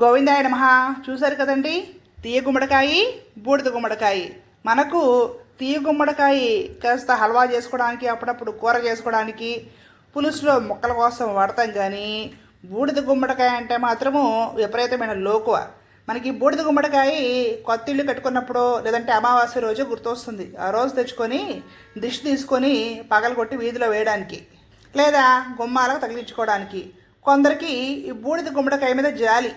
గోవిందాయ నమ. చూశారు కదండి? తీయ గుమ్మడికాయ బూడిద గుమ్మడికాయ. మనకు తీయ గుమ్మడికాయ కాస్త హల్వా చేసుకోవడానికి అప్పుడప్పుడు కూర చేసుకోవడానికి పులుసులో ముక్కల కోసం వాడతాం కానీ బూడిద గుమ్మడికాయ అంటే మాత్రము విపరీతమైన లోకువ. మనకి బూడిద గుమ్మడికాయ కొత్త ఇల్లు కట్టుకున్నప్పుడు లేదంటే అమావాస్య రోజు గుర్తొస్తుంది. ఆ రోజు తెచ్చుకొని దిష్టి తీసుకొని పగలగొట్టి వీధిలో వేయడానికి లేదా గుమ్మాలకు తగిలించుకోవడానికి. కొందరికి ఈ బూడిద గుమ్మడికాయ మీద జాలి.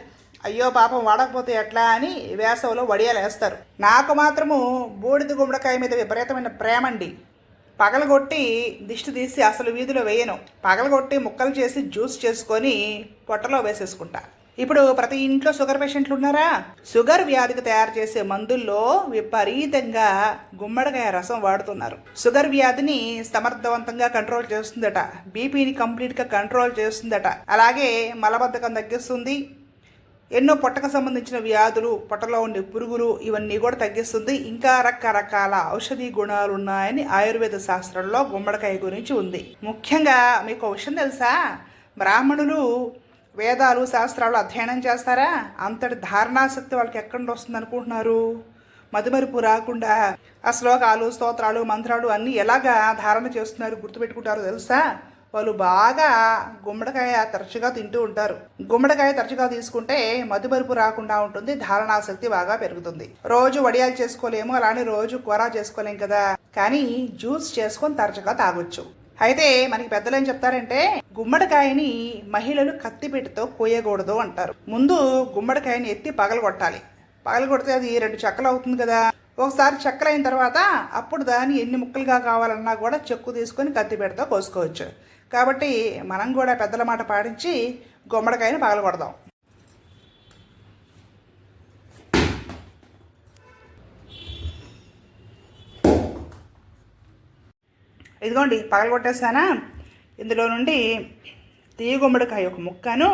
అయ్యో పాపం వాడకపోతే ఎట్లా అని వేసవిలో వడియాలు వేస్తారు. నాకు మాత్రము బూడిద గుమ్మడికాయ మీద విపరీతమైన ప్రేమ అండి పగలగొట్టి దిష్టి తీసి అసలు వీధిలో వేయను. పగలగొట్టి ముక్కలు చేసి జ్యూస్ చేసుకొని పొట్టలో వేసేసుకుంటా. ఇప్పుడు ప్రతి ఇంట్లో షుగర్ పేషెంట్లు ఉన్నారా? షుగర్ వ్యాధికి తయారు చేసే మందుల్లో విపరీతంగా గుమ్మడికాయ రసం వాడుతున్నారు. షుగర్ వ్యాధిని సమర్థవంతంగా కంట్రోల్ చేస్తుందట. బీపీని కంప్లీట్గా కంట్రోల్ చేస్తుందట. అలాగే మలబద్ధకం తగ్గిస్తుంది. ఎన్నో పొట్టకు సంబంధించిన వ్యాధులు పొట్టలో ఉండే పురుగులు ఇవన్నీ కూడా తగ్గిస్తుంది. ఇంకా రకరకాల ఔషధీ గుణాలు ఉన్నాయని ఆయుర్వేద శాస్త్రంలో గుమ్మడికాయ గురించి ఉంది. ముఖ్యంగా మీకు విషయం తెలుసా? బ్రాహ్మణులు వేదాలు శాస్త్రాలు అధ్యయనం చేస్తారా? అంతటి ధారణాశక్తి వాళ్ళకి ఎక్కడి వస్తుంది అనుకుంటున్నారు? మధుమరుపు రాకుండా ఆ శ్లోకాలు స్తోత్రాలు మంత్రాలు అన్నీ ఎలాగా ధారణ చేస్తున్నారు గుర్తుపెట్టుకుంటారో తెలుసా? వాళ్ళు బాగా గుమ్మడికాయ తరచుగా తింటూ ఉంటారు. గుమ్మడికాయ తరచుగా తీసుకుంటే మధుమరుపు రాకుండా ఉంటుంది ధారణాశక్తి బాగా పెరుగుతుంది. రోజు వడియాలు చేసుకోలేము అలానే రోజు కూర చేసుకోలేం కదా. కానీ జ్యూస్ చేసుకొని తరచుగా తాగొచ్చు. అయితే మనకి పెద్దలు ఏం చెప్తారంటే గుమ్మడికాయని మహిళలు కత్తిపెట్టితో కోయకూడదు అంటారు. ముందు గుమ్మడికాయని ఎత్తి పగలగొట్టాలి. పగలగొడితే అది రెండు చెక్కలు అవుతుంది కదా. ఒకసారి చెక్కలు అయిన తర్వాత అప్పుడు దాన్ని ఎన్ని ముక్కలుగా కావాలన్నా కూడా చెక్కు తీసుకొని కత్తిపెట్టతో కోసుకోవచ్చు. కాబట్టి మనం కూడా పెద్దల మాట పాటించి గుమ్మడికాయను పగలగొడదాం. ఇదిగోండి పగలగొట్టేసానా? ఇందులో నుండి తీయ గుమ్మడికాయ ఒక ముక్కను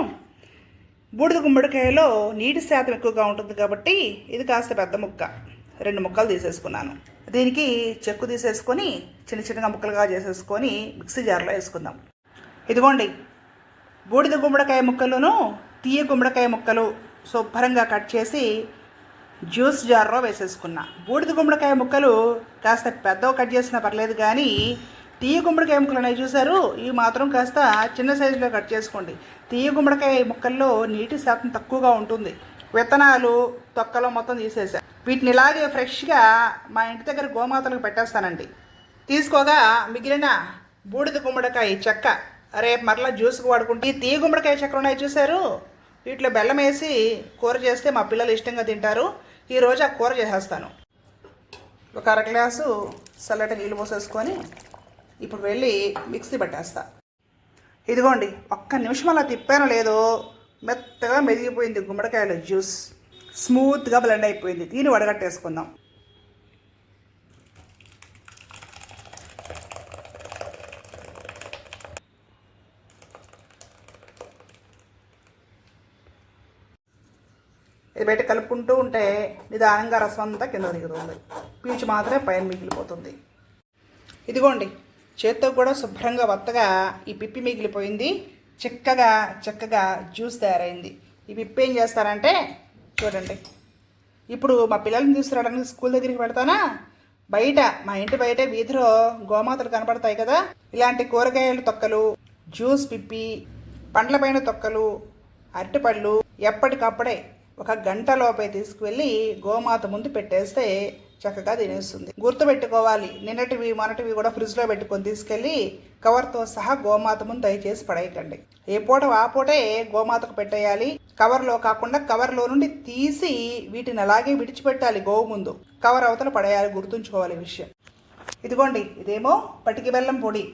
బూడిద గుమ్మడికాయలో నీటి శాతం ఎక్కువగా ఉంటుంది కాబట్టి ఇది కాస్త పెద్ద ముక్క. రెండు ముక్కలు తీసేసుకున్నాను. దీనికి చెక్కు తీసేసుకొని చిన్న చిన్నగా ముక్కలుగా చేసేసుకొని మిక్సీ జార్లో వేసుకుందాం. ఇదిగోండి బూడిద గుమ్మడికాయ ముక్కలను తీయ గుమ్మడికాయ ముక్కలు శుభ్రంగా కట్ చేసి జ్యూస్ జార్లో వేసేసుకున్నా. బూడిద గుమ్మడికాయ ముక్కలు కాస్త పెద్దవి కట్ చేసినా పర్లేదు కానీ తీయ గుమ్మడికాయ ముక్కలు అనేవి చూశారు? ఇవి మాత్రం కాస్త చిన్న సైజులో కట్ చేసుకోండి. తీయ గుమ్మడికాయ ముక్కల్లో నీటి శాతం తక్కువగా ఉంటుంది. విత్తనాలు తొక్కలో మొత్తం తీసేసారు వీటిని ఇలాగే ఫ్రెష్గా మా ఇంటి దగ్గర గోమాతలకు పెట్టేస్తానండి. తీసుకోగా మిగిలిన బూడిద గుమ్మడికాయ చెక్క రేపు మరలా జ్యూస్కి వాడుకుంటే ఈ గుమ్మడికాయ చెక్క ఉన్నాయి చూశారు? వీటిలో బెల్లం వేసి కూర చేస్తే మా పిల్లలు ఇష్టంగా తింటారు. ఈరోజు ఆ కూర చేసేస్తాను. ఒక అర గ్లాసు చల్లటి నీళ్ళు పోసేసుకొని ఇప్పుడు వెళ్ళి మిక్సీ పట్టేస్తా. ఇదిగోండి ఒక్క నిమిషం అలా తిప్పానో లేదో మెత్తగా మెదిగిపోయింది గుమ్మడికాయల జ్యూస్. స్మూత్గా బ్లెండ్ అయిపోయింది. దీన్ని వడగట్టేసుకుందాం. ఇది బయట కలుపుకుంటూ ఉంటే నిదానంగా రసం అంతా కింద దిగుతుంది పీచు మాత్రమే పైన మిగిలిపోతుంది. ఇదిగోండి చేత్తో కూడా శుభ్రంగా వత్తగా ఈ పిప్పి మిగిలిపోయింది. చిక్కగా చక్కగా జ్యూస్ తయారైంది. ఈ పిప్పి ఏం చేస్తారంటే చూడండి. ఇప్పుడు మా పిల్లల్ని తీసుకురావడానికి స్కూల్ దగ్గరికి పెడతానా బయట మా ఇంటి బయట వీధిలో గోమాతలు కనపడతాయి కదా? ఇలాంటి కూరగాయల తొక్కలు జ్యూస్ పిప్పి పండ్ల పైన తొక్కలు అరటిపళ్ళు ఎప్పటికప్పుడే ఒక గంట లోపే తీసుకువెళ్ళి గోమాత ముందు పెట్టేస్తే చక్కగా తినేస్తుంది. గుర్తుపెట్టుకోవాలి. నిన్నటివి మొన్నటివి కూడా ఫ్రిడ్జ్లో పెట్టుకొని తీసుకెళ్ళి కవర్తో సహా గోమాత ముందు దయచేసి పడేయకండి. ఏ పూట ఆ పూటే గోమాతకు పెట్టేయాలి. కవర్లో కాకుండా కవర్లో నుండి తీసి వీటిని అలాగే విడిచిపెట్టాలి గోవు ముందు. కవర్ అవతల పడేయాలి గుర్తుంచుకోవాలి విషయం. ఇదిగోండి ఇదేమో పటికి బెల్లం పొడి.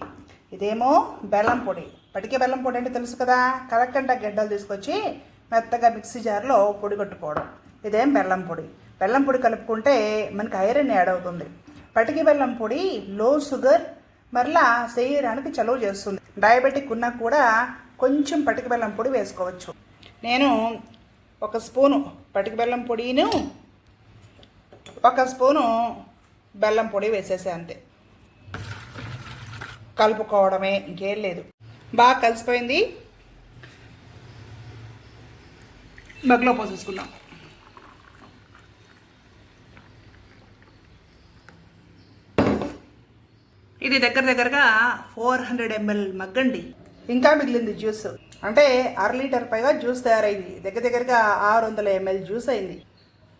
ఇదేమో బెల్లం పొడి. పటికి బెల్లం పొడి అంటే తెలుసు కదా? కలకండ గడ్డలు తీసుకొచ్చి మెత్తగా మిక్సీ జార్లో పొడి కొట్టుకోవడం. ఇదేం బెల్లం పొడి. బెల్లం పొడి కలుపుకుంటే మనకి ఐరన్ యాడ్ అవుతుంది. పటికి బెల్లం పొడి లో షుగర్ మరలా శరీరానికి చలువ చేస్తుంది. డయాబెటిక్ ఉన్నా కూడా కొంచెం పటికి బెల్లం పొడి వేసుకోవచ్చు. నేను ఒక స్పూను పటికి బెల్లం పొడిను ఒక స్పూను బెల్లం పొడి వేసేసే అంతే. కలుపుకోవడమే ఇంకేం లేదు. బాగా కలిసిపోయింది. మగ్లో పోసేసుకుందాం. ఇది దగ్గర దగ్గరగా ఫోర్ హండ్రెడ్ ఎంఎల్ మగ్గండి. ఇంకా మిగిలింది జ్యూస్. అంటే అర లీటర్ పైగా జ్యూస్ తయారైంది. దగ్గర దగ్గరగా ఆరు వందల ఎంఎల్ జ్యూస్ అయింది.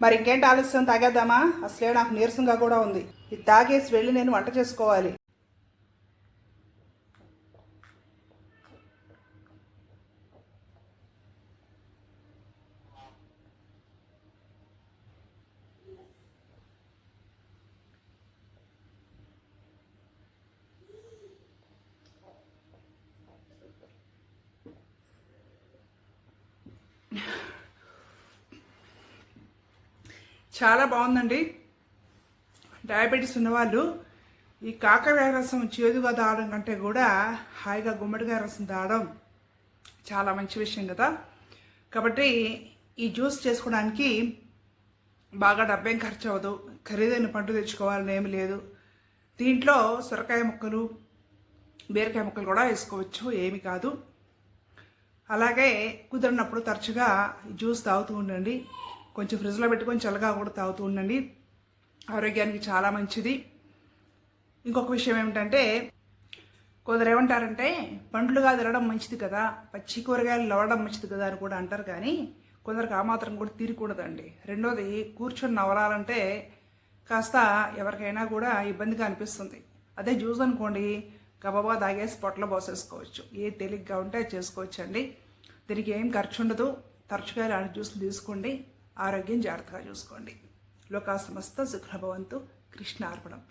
మరి ఇంకేంటి ఆలస్యం? తాగేద్దామా? అసలే నాకు నీరసంగా కూడా ఉంది. ఇది తాగేసి వెళ్ళి నేను వంట చేసుకోవాలి. చాలా బాగుందండి. డయాబెటీస్ ఉన్నవాళ్ళు ఈ కాకరకాయ రసం చేదుగా తాగడం కంటే కూడా హాయిగా గుమ్మడికాయ రసం తాగడం చాలా మంచి విషయం కదా. కాబట్టి ఈ జ్యూస్ చేసుకోవడానికి బాగా డబ్బేం ఖర్చు అవ్వదు. ఖరీదైన పండు తెచ్చుకోవాలని ఏమి లేదు. దీంట్లో సొరకాయ ముక్కలు బీరకాయ ముక్కలు కూడా వేసుకోవచ్చు ఏమి కాదు. అలాగే కుదిరినప్పుడు తరచుగా జ్యూస్ తాగుతూ ఉండండి. కొంచెం ఫ్రిడ్జ్లో పెట్టుకొని చల్లగా కూడా తాగుతూ ఉండండి. ఆరోగ్యానికి చాలా మంచిది. ఇంకొక విషయం ఏమిటంటే కొందరు ఏమంటారంటే పండ్లుగా తినడం మంచిది కదా పచ్చి కూరగాయలు లవడం మంచిది కదా అని కూడా అంటారు కానీ కొందరికి ఆ మాత్రం కూడా తీరకూడదండి. రెండోది కూర్చొని నవలాలంటే కాస్త ఎవరికైనా కూడా ఇబ్బందిగా అనిపిస్తుంది. అదే జ్యూస్ అనుకోండి గబగబా తాగేసి పొట్టలో పోసేసుకోవచ్చు. ఏ తేలిగ్గా ఉంటే అది చేసుకోవచ్చు అండి దీనికి ఏం ఖర్చు ఉండదు తరచుగా ఇలాంటి జ్యూస్లు తీసుకోండి. ఆరోగ్యం జాగ్రత్తగా చూసుకోండి. లోకా సమస్త సుఖభవంతు కృష్ణ అర్పణం